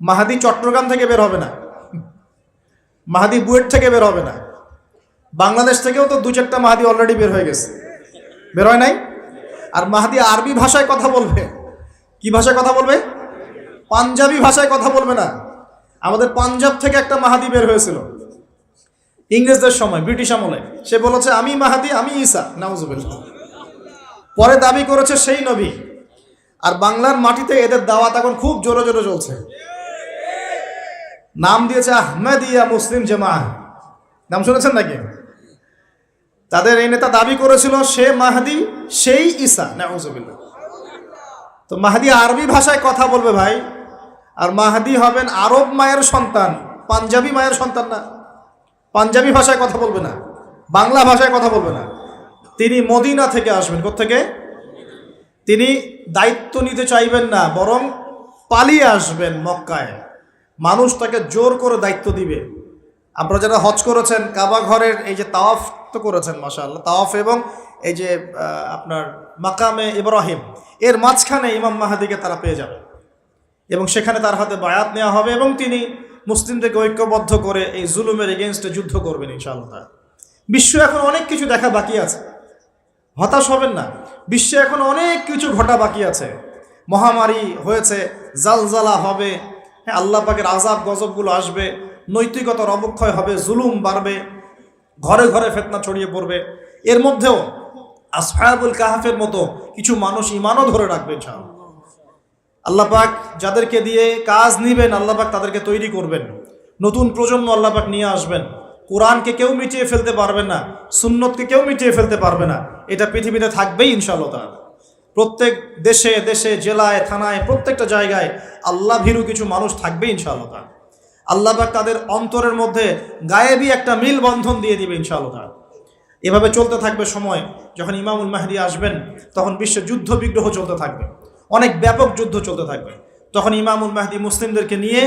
মাহাদি চট্টগ্রাম থেকে বের হবে না। মাহাদি বুয়েট থেকে বের হবে না। বাংলাদেশ থেকেও তো দু চারটা মাহাদি অলরেডি বের হয়ে গেছে। বের হয় নাই? আর মাহাদি আরবি ভাষায় কথা বলবে। কি ভাষায় কথা বলবে? পাঞ্জাবি ভাষায় কথা বলবে না। আমাদের পাঞ্জাব থেকে একটা মাহাদি বের হয়েছিল। ইংরেজদের সময়, ব্রিটিশ আমলে। সে বলেছে, আমি মাহাদি, আমি ঈসা। নাউজুবিল্লাহ। পরে দাবি করেছে সেই নবী। আর বাংলার মাটিতে এদের দাওয়াত এখন খুব জোরে জোরে চলছে। নাম দিয়েছে আহমেদিয়া মুসলিম জামা নাম শুনেছেন নাকি? তাদের এই নেতা দাবি করেছিল, সে মাহাদি, সেই ঈসা, নাউজুবিল্লাহ। তো মাহাদি আরবি ভাষায় কথা বলবে ভাই। আর মাহাদি হবেন আরব মায়ের সন্তান, পাঞ্জাবি মায়ের সন্তান না। পাঞ্জাবি ভাষায় কথা বলবে না, বাংলা ভাষায় কথা বলবে না। তিনি মদিনা থেকে আসবেন থেকে তিনি দায়িত্ব নিতে চাইবেন না, বরং পালিয়ে আসবেন মক্কায়। মানুষ তাকে জোর করে দায়িত্ব দিবে। আপনারা যারা হজ করেছেন, কাবা ঘরের এই যে তাওয়াফ তো করেছেন, মাশাআল্লাহ, তাওয়াফ এবং এই যে আপনার মাকামে ইব্রাহিম, এর মাঝখানে ইমাম মাহাদিকে তারা পেয়ে যাবে। এবং সেখানে তার হাতে বায়াত নেওয়া হবে এবং তিনি মুসলিমদেরকে ঐক্যবদ্ধ করে এই জুলুমের এগেনস্টে যুদ্ধ করবেন ইনশাআল্লাহ। বিশ্ব এখন অনেক কিছু দেখা বাকি আছে। হতাশ হবেন না। বিশ্বে এখন অনেক কিছু ঘটা বাকি আছে। মহামারী হয়েছে, জালজালা হবে আল্লাহ পাকের আজাব গজবগুলো আসবে, নৈতিকতার অবক্ষয় হবে, জুলুম বাড়বে, ঘরে ঘরে ফেতনা ছড়িয়ে পড়বে। এর মধ্যেও আসফায়াবুল কাহাফের মতো কিছু মানুষ ইমানও ধরে রাখবে, ইনশাআল্লাহ। আল্লাহ পাক যাদেরকে দিয়ে কাজ নিবেন, আল্লাহ পাক তাদেরকে তৈরি করবেন। নতুন প্রজন্ম আল্লাহ পাক নিয়ে আসবেন। কোরআনকে কেউ মিটিয়ে ফেলতে পারবে না, সুন্নতকে কেউ মিটিয়ে ফেলতে পারবে না। এটা পৃথিবীতে থাকবেই, ইনশাআল্লাহ তাআলা। প্রত্যেক দেশে দেশে, জেলায়, থানায়, প্রত্যেকটা জায়গায় আল্লাহ ভীরু কিছু মানুষ থাকবে ইনশাআল্লাহ আল্লাহ পাক তাদের অন্তরের মধ্যে গায়েবী একটা মিল বন্ধন দিয়ে দিবে ইনশাআল্লাহ এভাবে চলতে থাকবে সময়, যখন ইমামুল মাহদি আসবেন, তখন বিশ্বে যুদ্ধ বিগ্রহ চলতে থাকবে। অনেক ব্যাপক যুদ্ধ চলতে থাকবে। তখন ইমামুল মাহদি মুসলিমদেরকে নিয়ে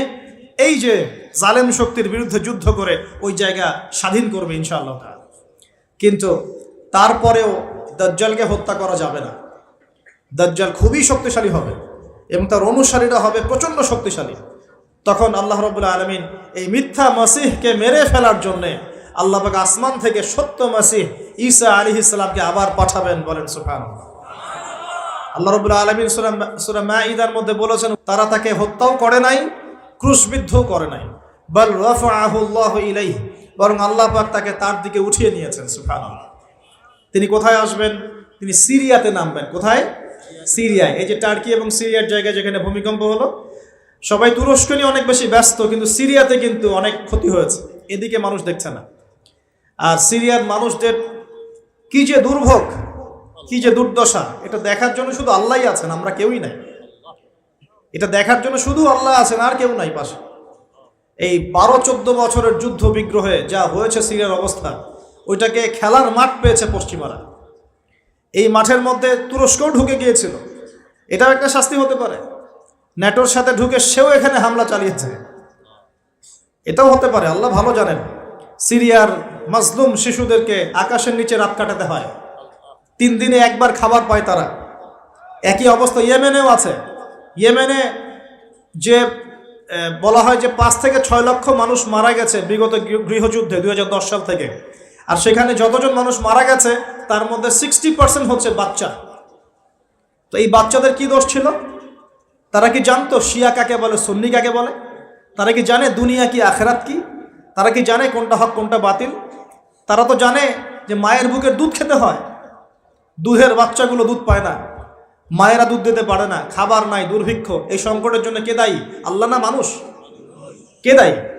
এই যে জালেম শক্তির বিরুদ্ধে যুদ্ধ করে ওই জায়গা স্বাধীন করবে ইনশাআল্লাহ কিন্তু তারপরেও দাজ্জালকে হত্যা করা যাবে না। দাজ্জাল খুবই শক্তিশালী হবে এবং তার অনুসারীরা হবে প্রচণ্ড শক্তিশালী। তখন আল্লাহ রবুল্লা আলমিন এই মিথ্যা মাসিহকে মেরে ফেলার জন্যে আল্লাহ পাক আসমান থেকে সত্য মাসিহ ঈসা আলী ইসলামকে আবার পাঠাবেন বলেন সুফান আল্লাহ রবুল্লা আলমিন সুরা মাঈদার মধ্যে বলেছেন, তারা তাকে হত্যাও করে নাই, ক্রুশবিদ্ধও করে নাই। বল রফাহুল্লাহ ইলাই বরং আল্লাহ পাক তাকে তার দিকে উঠিয়ে নিয়েছেন সুফান তিনি কোথায় আসবেন? তিনি সিরিয়াতে নামবেন। কোথায়? সিরিয়ায়। এই যে টার্কি এবং সিরিয়ার জায়গায় যেখানে ভূমিকম্প হলো, সবাই তুরস্ক নিয়ে অনেক বেশি ব্যস্ত, কিন্তু সিরিয়াতে কিন্তু অনেক ক্ষতি হয়েছে। এদিকে মানুষ দেখছে না। আর সিরিয়ার মানুষদের কি যে দুর্ভোগ, কি যে দুর্দশা, এটা দেখার জন্য শুধু আল্লাহই আছেন, আমরা কেউই নাই। এটা দেখার জন্য শুধু আল্লাহ আছেন, আর কেউ নাই পাশে। এই বারো চোদ্দ বছরের যুদ্ধ বিগ্রহে যা হয়েছে সিরিয়ার অবস্থা, ওইটাকে খেলার মাঠ পেয়েছে পশ্চিমারা। এই মাঠের মধ্যে তুরস্কও ঢুকে গিয়েছিল। এটাও একটা শাস্তি হতে পারে। ন্যাটোর সাথে ঢুকে সেও এখানে হামলা চালিয়েছে। এটাও হতে পারে, আল্লাহ ভালো জানেন। সিরিয়ার মাজলুম শিশুদেরকে আকাশের নিচে রাত কাটাতে হয়। তিন দিনে একবার খাবার পায় তারা। একই অবস্থা ইয়েমেনেও আছে। ইয়েমেনে যে বলা হয় যে পাঁচ থেকে ছয় লক্ষ মানুষ মারা গেছে বিগত গৃহ- গৃহযুদ্ধে দুই হাজার দশ সাল থেকে। আর সেখানে যতজন মানুষ মারা গেছে, তার মধ্যে সিক্সটি পার্সেন্ট হচ্ছে বাচ্চা। তো এই বাচ্চাদের কি দোষ ছিল? তারা কি জানতো শিয়া কাকে বলে, সুন্নি কাকে বলে? তারা কি জানে দুনিয়া কি, আখেরাত কি? তারা কি জানে কোনটা হক, কোনটা বাতিল? তারা তো জানে যে মায়ের বুকের দুধ খেতে হয়। দুধের বাচ্চাগুলো দুধ পায় না। মায়েরা দুধ দিতে পারে না। খাবার নাই, দুর্ভিক্ষ। এই সংকটের জন্য কে দায়ী? আল্লাহ না মানুষ? কে দায়ী?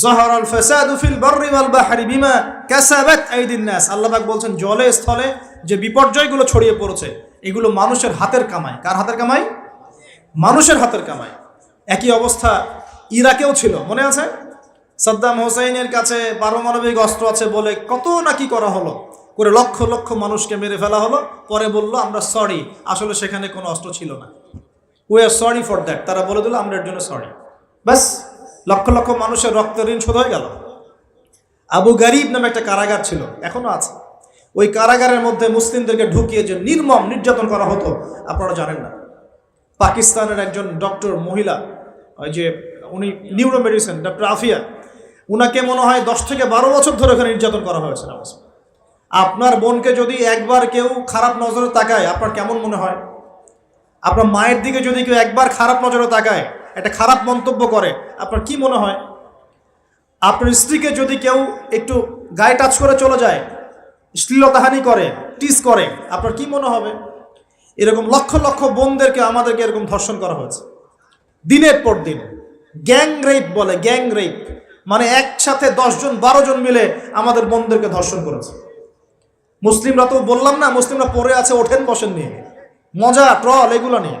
জহর আল ফাসাদু ফিল বাররি ওয়াল বাহরি বিমা কাসাবাত আইদিন নাস। আল্লাহ বলছেন, জলে, স্থলে যে বিপর্যয়গুলো ছড়িয়ে পড়েছে, এগুলো মানুষের হাতের কামাই। কার হাতের কামাই? মানুষের হাতের কামাই। একই অবস্থা ইরাকেও ছিল, মনে আছে? সাদ্দাম হোসেনের কাছে পারমাণবিক অস্ত্র আছে বলে কত নাকি করা হলো? করে লক্ষ লক্ষ মানুষকে মেরে ফেলা হলো। পরে বলল, আমরা সরি আসলে সেখানে কোনো অস্ত্র ছিল না। We are sorry for that তারা বলে দিল, আমরা এর জন্য সরি ব্যাস। লক্ষ লক্ষ মানুষের রক্ত ঋণ শোধ হয়ে গেল। আবু গারিব নামে একটা কারাগার ছিল এখনও আছে। ওই কারাগারের মধ্যে মুসলিমদেরকে ঢুকিয়ে যে নির্মম নির্যাতন করা হতো, আপনারা জানেন না। পাকিস্তানের একজন ডক্টর মহিলা, ওই যে উনি নিউরো মেডিসিন ডক্টর আফিয়া, উনাকে মনে হয় দশ থেকে বারো বছর ধরে ওখানে নির্যাতন করা হয়েছে নামাজ। আপনার বোনকে যদি একবার কেউ খারাপ নজরে তাকায়, আপনার কেমন মনে হয়? আপনার মায়ের দিকে যদি কেউ একবার খারাপ নজরে তাকায় একটা খারাপ মন্তব্য করে, আপনার কি মনে হয়? আপনার স্ত্রীকে যদি কেউ একটু গায়ে টাচ করে চলে যায়, শ্লীলতাহানি করে টিস করে, আপনার কি মনে হবে? এরকম লক্ষ লক্ষ বোনদেরকে আমাদেরকে এরকম ধর্ষণ করা হয়েছে। দিনের পর দিন গ্যাং রেপ বলে গ্যাং রেপ মানে একসাথে দশজন বারো জন মিলে আমাদের বোনদেরকে ধর্ষণ করেছে। মুসলিমরা তো বললাম না, মুসলিমরা পড়ে আছে, ওঠেন, বসেন নিয়ে। মজা ট্রল এগুলো নিয়ে।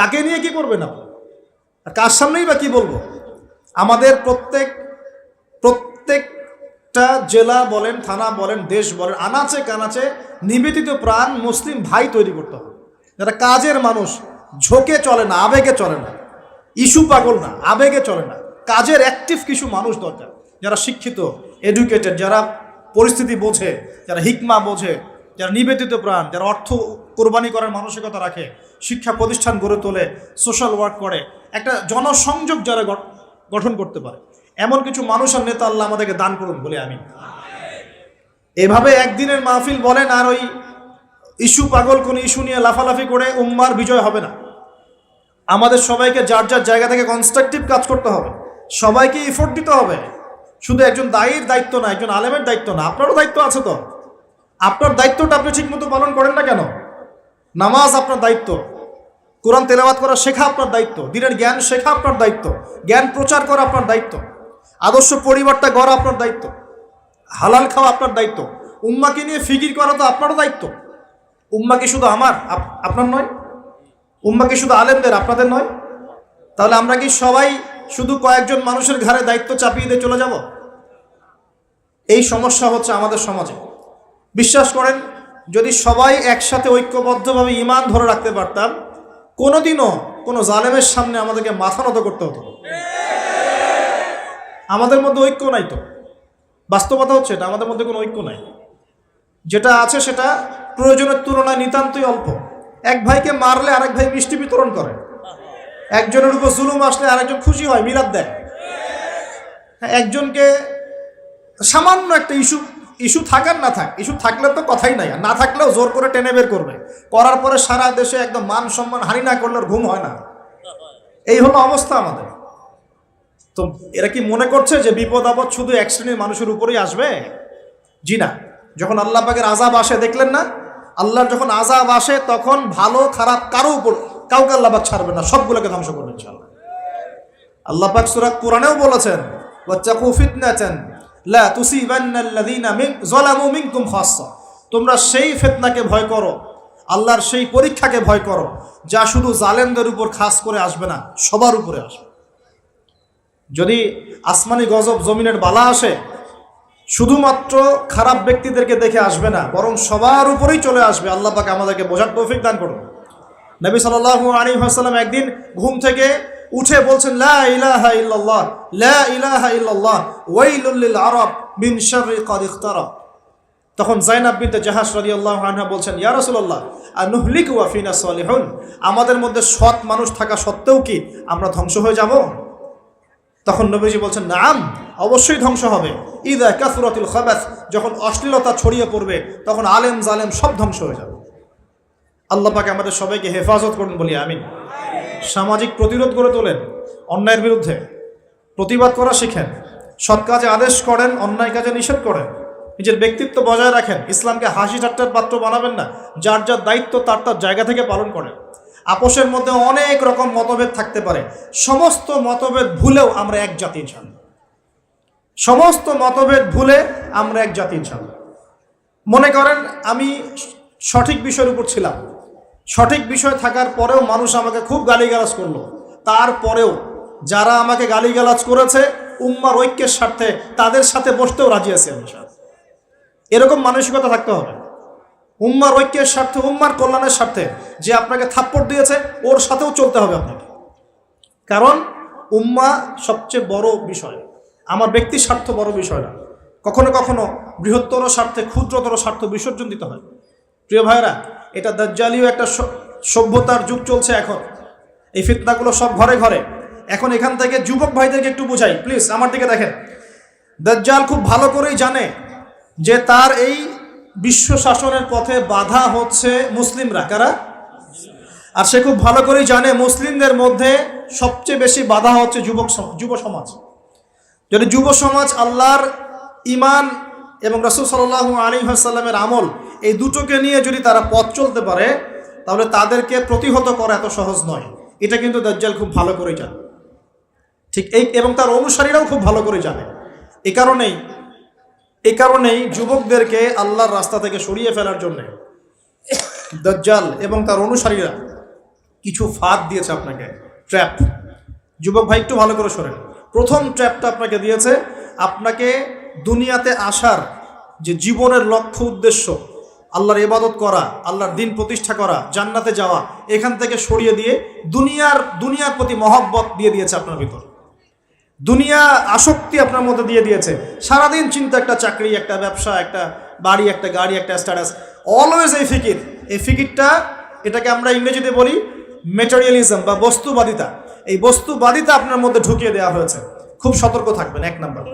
কাকে নিয়ে কি করবেন আপনি? আর কার সামনেই বা কি বলব? আমাদের প্রত্যেক, প্রত্যেকটা জেলা বলেন, থানা বলেন, দেশ বলেন, আনাচে কানাচে নিবেদিত প্রাণ মুসলিম ভাই তৈরি করতে হবে। যারা কাজের মানুষ, ঝোঁকে চলে না, আবেগে চলে না, ইস্যু পাগল না, আবেগে চলে না, কাজের অ্যাক্টিভ কিছু মানুষ দরকার। যারা শিক্ষিত এডুকেটেড যারা পরিস্থিতি বোঝে, যারা হিকমা বোঝে, যারা নিবেদিত প্রাণ, যারা অর্থ কোরবানি করার মানসিকতা রাখে শিক্ষা প্রতিষ্ঠান গড়ে তোলে সোশ্যাল ওয়ার্ক করে, একটা জনসংযোগ যারা গঠ- গঠন করতে পারে। এমন কিছু মানুষ আর নেতা আল্লাহ আমাদেরকে দান করুন বলে আমি। এভাবে একদিনের মাহফিল বলেন আর ওই ইস্যু পাগল কোন ইস্যু নিয়ে লাফালাফি করে উম্মার বিজয় হবে না। আমাদের সবাইকে যার যার জায়গা থেকে কনস্ট্রাকটিভ কাজ করতে হবে। সবাইকে এফোর্ট দিতে হবে। শুধু একজন দায়ীর দায়িত্ব না, একজন আলেমের দায়িত্ব না, আপনারও দায়িত্ব আছে তো। আপনার দায়িত্বটা আপনি ঠিকমতো পালন করেন না কেন? নামাজ আপনার দায়িত্ব। কোরআন তেলাওয়াত করা শেখা আপনার দায়িত্ব। দিনের জ্ঞান শেখা আপনার দায়িত্ব। জ্ঞান প্রচার করা আপনার দায়িত্ব। আদর্শ পরিবারটা গড়া আপনার দায়িত্ব। হালাল খাওয়া আপনার দায়িত্ব। উম্মাকে নিয়ে ফিকির করা তো আপনারও দায়িত্ব। উম্মা কি শুধু আমার আপনার নয়? উম্মা কি শুধু আলেমদের, আপনাদের নয়? তাহলে আমরা কি সবাই শুধু কয়েকজন মানুষের ঘাড়ে দায়িত্ব চাপিয়ে দিয়ে চলে যাব? এই সমস্যা হচ্ছে আমাদের সমাজে। বিশ্বাস করেন যদি সবাই একসাথে ঐক্যবদ্ধভাবে ইমান ধরে রাখতে পারতাম, কোনোদিনও কোনো জালেমের সামনে আমাদেরকে মাথা নত করতে হতো। আমাদের মধ্যে ঐক্য নাই তো। বাস্তবতা হচ্ছে এটা, আমাদের মধ্যে কোনো ঐক্য নাই। যেটা আছে সেটা প্রয়োজনের তুলনায় নিতান্তই অল্প। এক ভাইকে মারলে আরেক ভাই মিষ্টি বিতরণ করে। একজনের উপর জুলুম আসলে আরেকজন খুশি হয়, মিলাদ দেয়। একজনকে সামান্য একটা ইস্যু ইস্যু থাকার না থাক, ইস্যু থাকলে তো কথাই নাই, আর না থাকলেও জোর করে টেনে বের করবে। করার পরে সারা দেশে একদম মান সম্মান হানি না করলে ঘুম হয় না। এই হলো অবস্থা আমাদের। তো এরা কি মনে করছে যে বিপদ আপদ শুধু এক শ্রেণির মানুষের উপরেই আসবে? জি না। যখন আল্লাহ পাকের আজাব আসে, দেখলেন না? আল্লাহর যখন আজাব আসে, তখন ভালো, খারাপ কারও উপর কাউকে আল্লাহ পাক ছাড়বে না, সবগুলোকে ধ্বংস করবে ইনশাআল্লাহ। আল্লাহ পাক সূরা কোরআনেও বলেছেন ওয়াত্তাকু ফিতনাতান তোমরা সেই ফিতনাকে ভয় করো, আল্লাহর সেই পরীক্ষাকে ভয় করো, যা শুধু জালেমদের উপর খাস করে আসবে না, সবার উপরে আসবে। যদি আসমানি গজব জমিনের বালা আসে, শুধুমাত্র খারাপ ব্যক্তিদেরকে দেখে আসবে না, বরং সবার উপরেই চলে আসবে। আল্লাহ পাকে আমাদেরকে বোঝার তৌফিক দান করুন। নবী সাল্লাল্লাহু আলাইহি ওয়াসাল্লাম একদিন ঘুম থেকে উঠে বলছেন, লা ইলাহা ইল্লাল্লাহ, লা ইলাহা ইল্লাল্লাহ, ওয়াইলুল লিল আরব মিন শাররি ক্বাদ ইখতারাব তখন জাইনাব বিনতে জাহাজ রাদিয়াল্লাহু আনহা বলছেন, ইয়া রাসূলুল্লাহ, আনুহলিকু ওয়া ফিনা সালিহুন? আমাদের মধ্যে সৎ মানুষ থাকা সত্ত্বেও কি আমরা ধ্বংস হয়ে যাব? তখন নবীজি বলছেন, নাম, অবশ্যই ধ্বংস হবে। ইদা কাসুরাতুল খাবাস, যখন অশ্লীলতা ছড়িয়ে পড়বে, তখন আলেম জালেম সব ধ্বংস হয়ে যাবে। আল্লাহ পাকে আমাদের সবাইকে হেফাজত করুন বলি, আমিন। সামাজিক প্রতিরোধ গড়ে তোলেন অন্যায়ের বিরুদ্ধে। প্রতিবাদ করা শিখেন। সৎ কাজে আদেশ করেন, অন্যায় কাজে নিষেধ করেন। নিজের ব্যক্তিত্ব বজায় রাখেন। ইসলামকে হাসি ঠাট্টার পাত্র বানাবেন না। যার যার দায়িত্ব, তার তার জায়গা থেকে পালন করেন। আপোষের মধ্যে অনেক রকম মতভেদ থাকতে পারে। সমস্ত মতভেদ ভুলেও আমরা এক জাতি ইনশাল্লাহ সমস্ত মতভেদ ভুলে আমরা এক জাতি ইনশাল্লাহ মনে করেন, আমি সঠিক বিষয়ের উপর ছিলাম। সঠিক বিষয় থাকার পরেও মানুষ আমাকে খুব গালিগালাজ করল। তারপরেও যারা আমাকে গালিগালাজ করেছে, উম্মার ঐক্যের স্বার্থে তাদের সাথে বসতেও রাজি আছি আমি এরকম মানসিকতা থাকতে হবে। উম্মার ঐক্যের স্বার্থে, উম্মার কল্যাণের স্বার্থে যে আপনাকে থাপ্পড় দিয়েছে, ওর সাথেও চলতে হবে আপনাকে। কারণ উম্মা সবচেয়ে বড় বিষয়। আমার ব্যক্তির স্বার্থ বড় বিষয় না। কখনো কখনো বৃহত্তর স্বার্থে ক্ষুদ্রতর স্বার্থ বিসর্জন দিতে হয়। প্রিয় ভাইরা এটা দাজ্জালীয় একটা সভ্যতার যুগ চলছে এখন। এই ফিতনাগুলো সব ঘরে ঘরে। এখন এখান থেকে যুবক ভাইদেরকে একটু বোঝাই। প্লিজ, আমার দিকে দেখেন। দাজ্জাল খুব ভালো করেই জানে যে তার এই বিশ্ব শাসনের পথে বাধা হচ্ছে মুসলিমরা। কারা? আর সে খুব ভালো করেই জানে মুসলিমদের মধ্যে সবচেয়ে বেশি বাধা হচ্ছে যুবক যুব সমাজ। যদি যুব সমাজ আল্লাহর ইমান এবং রসুল সাল্লাহ আলী সাল্লামের আমল এই দুটোকে নিয়ে যদি তারা পথ চলতে পারে, তাহলে তাদেরকে প্রতিহত করা এত সহজ নয়। এটা কিন্তু দাজ্জাল খুব ভালো করে জানে। ঠিক এই, এবং তার অনুসারীরাও খুব ভালো করে জানে। এ কারণেই এ কারণেই যুবকদেরকে আল্লাহর রাস্তা থেকে সরিয়ে ফেলার জন্যে দজ্জাল এবং তার অনুসারীরা কিছু ফাঁদ দিয়েছে আপনাকে। ট্র্যাপ। যুবক ভাই, একটু ভালো করে শোনেন। প্রথম ট্র্যাপটা আপনাকে দিয়েছে, আপনাকে দুনিয়াতে আসার যে জীবনের লক্ষ্য উদ্দেশ্য আল্লাহর ইবাদত করা, আল্লাহর দিন প্রতিষ্ঠা করা, জান্নাতে যাওয়া, এখান থেকে সরিয়ে দিয়ে দুনিয়ার দুনিয়ার প্রতি মহব্বত দিয়ে দিয়েছে আপনার ভিতর। দুনিয়া আসক্তি আপনার মধ্যে দিয়ে দিয়েছে। সারাদিন চিন্তা, একটা চাকরি, একটা ব্যবসা, একটা বাড়ি, একটা গাড়ি, একটা স্ট্যাটাস অলওয়েজ এই ফিকির। এই ফিকিরটা, এটাকে আমরা ইংরেজিতে বলি মেটেরিয়ালিজম বা বস্তুবাদিতা। এই বস্তুবাদিতা আপনার মধ্যে ঢুকিয়ে দেওয়া হয়েছে। খুব সতর্ক থাকবেন, এক নাম্বার।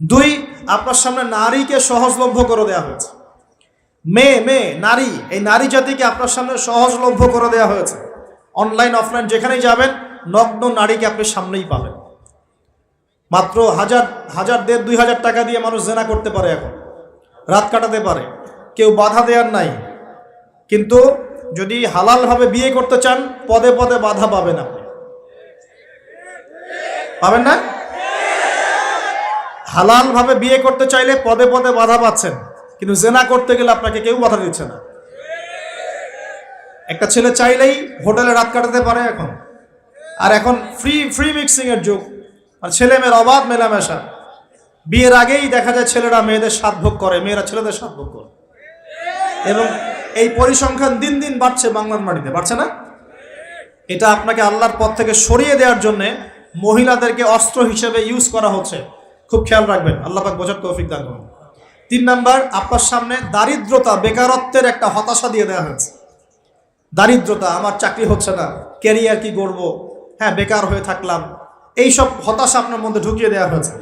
দুই, আপনার সামনে নারীকে সহজলভ্য করে দেওয়া হয়েছে। মেয়ে মেয়ে নারী, এই নারী জাতিকে আপনার সামনে সহজলভ্য করে দেওয়া হয়েছে। অনলাইন অফলাইন যেখানেই যাবেন, নগ্ন নারীকে আপনি সামনেই পাবেন। মাত্র হাজার হাজার দেড়, দুই হাজার টাকা দিয়ে মানুষ জেনা করতে পারে এখন। রাত কাটাতে পারে। কেউ বাধা দেওয়ার নাই। কিন্তু যদি হালালভাবে বিয়ে করতে চান, পদে পদে বাধা পাবেন আপনি। পাবেন না? হালালভাবে বিয়ে করতে চাইলে পদে পদে বাধা পাচ্ছেন। কিন্তু জেনা করতে গেলে আপনাকে কেউ বাধা দিচ্ছে না। একটা ছেলে চাইলেই হোটেলে রাত কাটাতে পারে এখন। আর এখন ফ্রি ফ্রি মিক্সিং এর যুগ। আর ছেলে মেয়ের অবাধ মেলামেশা। বিয়ের আগেই দেখা যায় ছেলেরা মেয়েদের স্বাদ ভোগ করে, মেয়েরা ছেলেদের স্বাদ ভোগ করে। এবং এই পরিসংখ্যান দিন দিন বাড়ছে বাংলার মাটিতে। বাড়ছে না? এটা আপনাকে আল্লাহর পথ থেকে সরিয়ে দেওয়ার জন্যে মহিলাদেরকে অস্ত্র হিসেবে ইউজ করা হচ্ছে। খুব খেয়াল রাখবেন। আল্লাহ পাক বোঝার তৌফিক দান করুন। তিন নাম্বার, আপনার সামনে দারিদ্রতা, বেকারত্বের একটা হতাশা দিয়ে দেওয়া হয়েছে। দারিদ্রতা, আমার চাকরি হচ্ছে না ক্যারিয়ার কি করব হ্যাঁ বেকার হয়ে থাকলাম, এইসব হতাশা আপনার মধ্যে ঢুকিয়ে দেওয়া হয়েছে।